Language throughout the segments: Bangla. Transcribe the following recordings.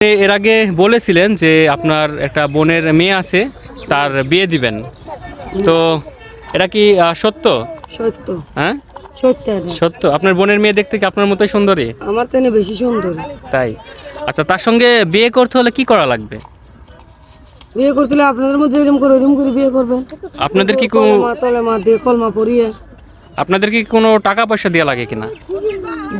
এর আগে বলেছিলেন যে আপনার একটা বোনের মেয়ে আছে তার বিয়ে দিবেন। তো এটা কি সত্য? সত্য। হ্যাঁ? সত্য সত্য। আপনার বোনের মেয়ে দেখতে কি আপনার মতোই সুন্দরী? আমার তেনে বেশি সুন্দর। তাই। আচ্ছা তার সঙ্গে বিয়ে করতে হলে কি করা লাগবে? বিয়ে করতে হলে আপনাদের মধ্যে এরকম করে এরকম করে বিয়ে করবেন। আপনাদের কি কোনো তলে মা দিয়ে কলমা পরিয়ে। আপনাদের কি কোনো টাকা পয়সা দেওয়া লাগে কিনা?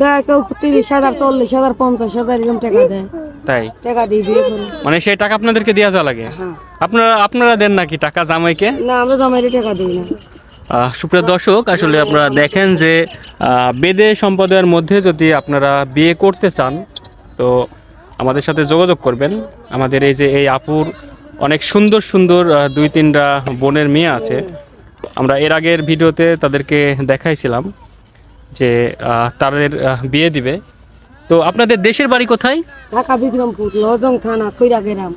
দেয় কেউ তিরিশ হাজার চল্লিশ হাজার পঞ্চাশ হাজার এরকম টাকা দেয়। তাই? টাকা দিয়ে বিয়ে করে। মানে সেই টাকা আপনাদেরকে দেওয়া যাওয়া লাগে? হ্যাঁ। আপনারা আপনারা দেন নাকি টাকা জামাইকে? না আমরা জামাইরে টাকা দিই না। সুপ্রিয় দর্শক আসলে আপনারা দেখেন যে বেদে সম্প্রদায়ের মধ্যে যদি আপনারা বিয়ে করতে চান তো আমাদের সাথে যোগাযোগ করবেন। আমাদের এই যে এই আপুর অনেক সুন্দর সুন্দর দুই তিনটা বোনের মেয়ে আছে। আমরা এর আগের ভিডিওতে তাদেরকে দেখাইছিলাম যে তাদের বিয়ে দিবে। তো আপনাদের দেশের বাড়ি কোথায়? ঢাকা বিক্রমপুর লজং থানা খৈরা গ্রাম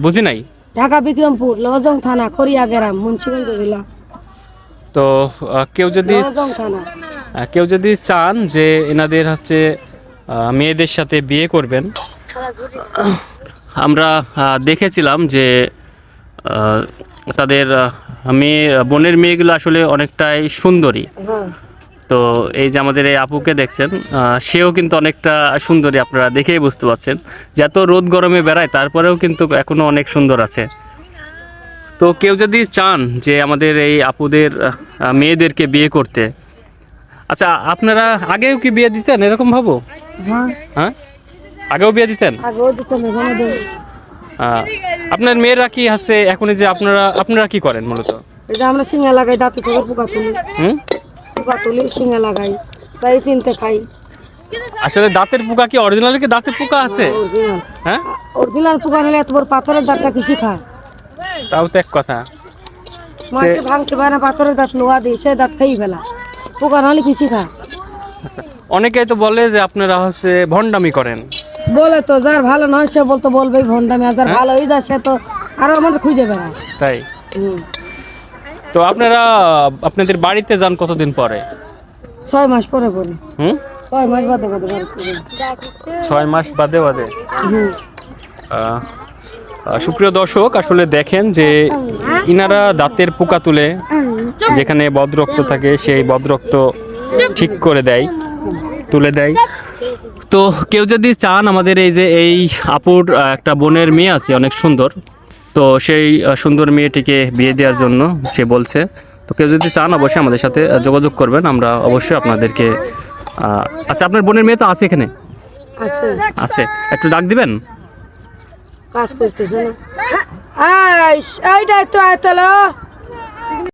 বুঝি নাই? ঢাকা বিক্রমপুর লজং থানা খরিয়া গ্রাম মুন্সিগঞ্জ জেলা। তো আহ, কেউ যদি লজং থানা। আহ, কেউ যদি চান যে এনাদের হচ্ছে আহ, মেয়েদের সাথে বিয়ে করবেন আমরা আহ, দেখেছিলাম যে আহ, তাদের আহ, মেয়ে বোনের মেয়েগুলো আসলে অনেকটাই সুন্দরী। হ্যাঁ। তো এই যে আমাদের এই আপুকে দেখছেন সেও কিন্তু অনেকটা সুন্দরী আপনারা দেখেই বুঝতে পারছেন। যে এত রোদ গরমে বেড়ায় তারপরেও কিন্তু এখনও অনেক সুন্দর আছে। তো কেউ যদি চান যে আমাদের এই আপুদের মেয়েদেরকে বিয়ে করতে আচ্ছা আপনারা আগেও কি বিয়ে দিতেন এরকম ভাবো? হ্যাঁ? হ্যাঁ আগেও বিয়ে দিতেন? আপনার মেয়েরা কি আছে এখন যে আপনারা আপনারা কি করেন মূলত? আমরা শিঙা লাগাই দাঁতে পোকা তুলি। হুম? পোকা তুলি শিঙা লাগাই তাই চিনতে খাই আসলে দাঁতের পোকা কি অরিজিনাল কি দাঁতের পোকা আছে? হ্যাঁ অরিজিনাল পোকা নিলে এত বড় পাথরের দাঁতটা খায়? তাও তো এক কথা। মাছে ভাঙতে পারে না পাথরের দাঁত লোহা দিই সে দাঁত খাই ফেলা পোকা নাহলে কৃষি খায়? অনেকেই তো বলে যে আপনারা হচ্ছে ভণ্ডামি করেন। বলে তো যার ভালো নয় সে বলতো বলবেই ভন্ডামি আর যার ভালো হয়ে যায় সে তো আরও আমাদের খুঁজে বেড়ায়। তাই? হুম। তো আপনারা আপনাদের বাড়িতে যান কতদিন পরে? ছয় মাস পরে পরে হুম? ছয় মাস বাদে বাদে ছয় মাস বাদে বাদে? সুপ্রিয় দর্শক আসলে দেখেন যে ইনারা দাঁতের পোকা তুলে যেখানে বদরক্ত থাকে সেই বদরক্ত ঠিক করে দেয় তুলে দেয়। তো কেউ যদি চান আমাদের এই যে এই আপুর একটা বোনের মেয়ে আছে অনেক সুন্দর। তো সেই সুন্দর মেয়েটিকে বিয়ে দেওয়ার জন্য সে বলছে। তো কেউ যদি চান অবশ্যই আমাদের সাথে যোগাযোগ করবেন। আমরা অবশ্যই আপনাদেরকে আচ্ছা আপনার বোনের মেয়ে তো আছে এখানে? আছে। আছে। একটু ডাক দিবেন? কাজ করতেছে না। আয় এইটাই তো আয়তলা